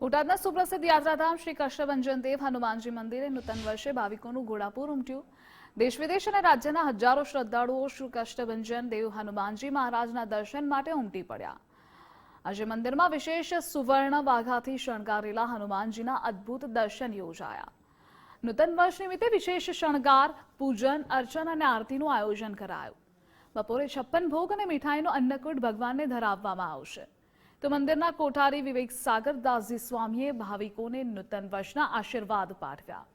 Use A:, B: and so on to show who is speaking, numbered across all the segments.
A: બોટાદના સુપ્રસિદ્ધ યાત્રાધામ શ્રી કષ્ટભંજન દેવ હનુમાનજી મંદિરે નૂતન વર્ષે ભાવિકોનું ઘોડાપૂર ઉમટ્યું. દેશ વિદેશ અને રાજ્યના હજારો શ્રદ્ધાળુઓ શ્રી કષ્ટભંજન દેવ હનુમાનજી મહારાજના દર્શન માટે ઉમટી પડ્યા. આજે મંદિરમાં વિશેષ સુવર્ણ વાઘાથી શણગારેલા હનુમાનજીના અદ્ભુત દર્શન યોજાયા. નૂતન વર્ષ નિમિત્તે વિશેષ શણગાર, પૂજન, અર્ચન અને આરતીનું આયોજન કરાયું. બપોરે છપ્પન ભોગ અને મીઠાઈનો અન્નકૂટ ભગવાનને ધરાવવામાં આવશે. તો મંદિરના કોઠારી વિવેક સાગરદાસજી સ્વામીએ ભાવિકોને નૂતન વર્ષના આશીર્વાદ પાઠવ્યા.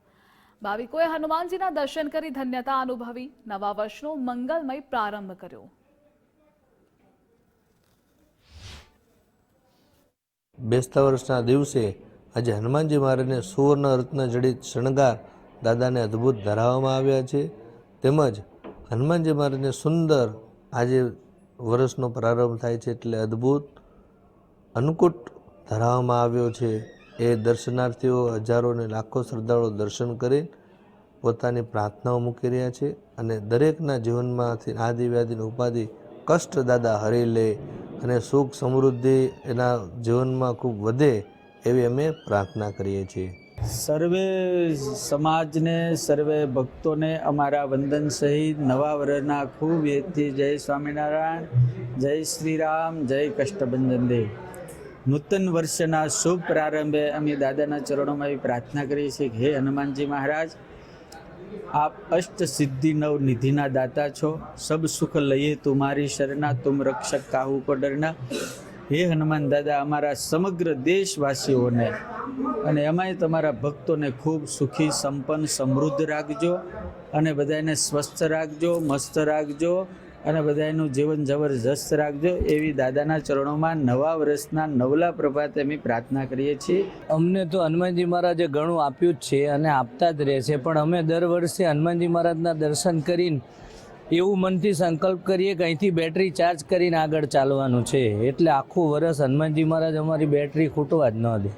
A: ભાવિકોએ હનુમાનજીના દર્શન કરી ધન્યતા અનુભવી, નવા વર્ષનો મંગલમય પ્રારંભ કર્યો.
B: બેસતા વર્ષના દિવસે આજે હનુમાનજી મહારાજને સુવર્ણ રત્ન જડિત શણગાર દાદાને અદ્ભુત ધરાવવામાં આવ્યા છે. તેમજ હનુમાનજી મહારાજને સુંદર આજે વર્ષનો પ્રારંભ થાય છે એટલે અદ્ભુત અન્નકૂટ ધરાવવામાં આવ્યો છે. એ દર્શનાર્થીઓ હજારો અને લાખો શ્રદ્ધાળુઓ દર્શન કરી પોતાની પ્રાર્થનાઓ મૂકી રહ્યા છે અને દરેકના જીવનમાંથી આદિ વ્યાધિ ઉપાધિ, કષ્ટ દાદા હરી લે અને સુખ સમૃદ્ધિ એના જીવનમાં ખૂબ વધે એવી અમે પ્રાર્થના કરીએ છીએ.
C: સર્વે સમાજને, સર્વે ભક્તોને અમારા વંદન સહિત નવા વર્ષના ખૂબ જય સ્વામિનારાયણ, જય શ્રી રામ, જય કષ્ટભંજન દેવ. નૂતન વર્ષના શુભ પ્રારંભે અમે દાદાના ચરણોમાં એવી પ્રાર્થના કરીએ છીએ કે હે હનુમાનજી મહારાજ, આપ અષ્ટ સિદ્ધિ નવ નિધિના દાતા છો. સબ સુખ લઈએ તુમારી શરણા, તુમ રક્ષક કાહુ પડરના હે હનુમાન દાદા, અમારા સમગ્ર દેશવાસીઓને અને એમાંય તમારા ભક્તોને ખૂબ સુખી, સંપન્ન, સમૃદ્ધ રાખજો અને બધાને સ્વસ્થ રાખજો, મસ્ત રાખજો. અને બધાનું જીવન જબરજસ્ત રાખજો એવી દાદાના ચરણોમાં નવા વર્ષના નવલા પ્રભાતે અમે પ્રાર્થના કરીએ છીએ.
D: અમને તો હનુમાનજી મહારાજે ઘણું આપ્યું જ છે અને આપતા જ રહે છે. પણ અમે દર વર્ષે હનુમાનજી મહારાજના દર્શન કરીને એવું મનથી સંકલ્પ કરીએ કે અહીંથી બેટરી ચાર્જ કરીને આગળ ચાલવાનું છે. એટલે આખું વર્ષ હનુમાનજી મહારાજ અમારી બેટરી ખૂટવા જ ન દે.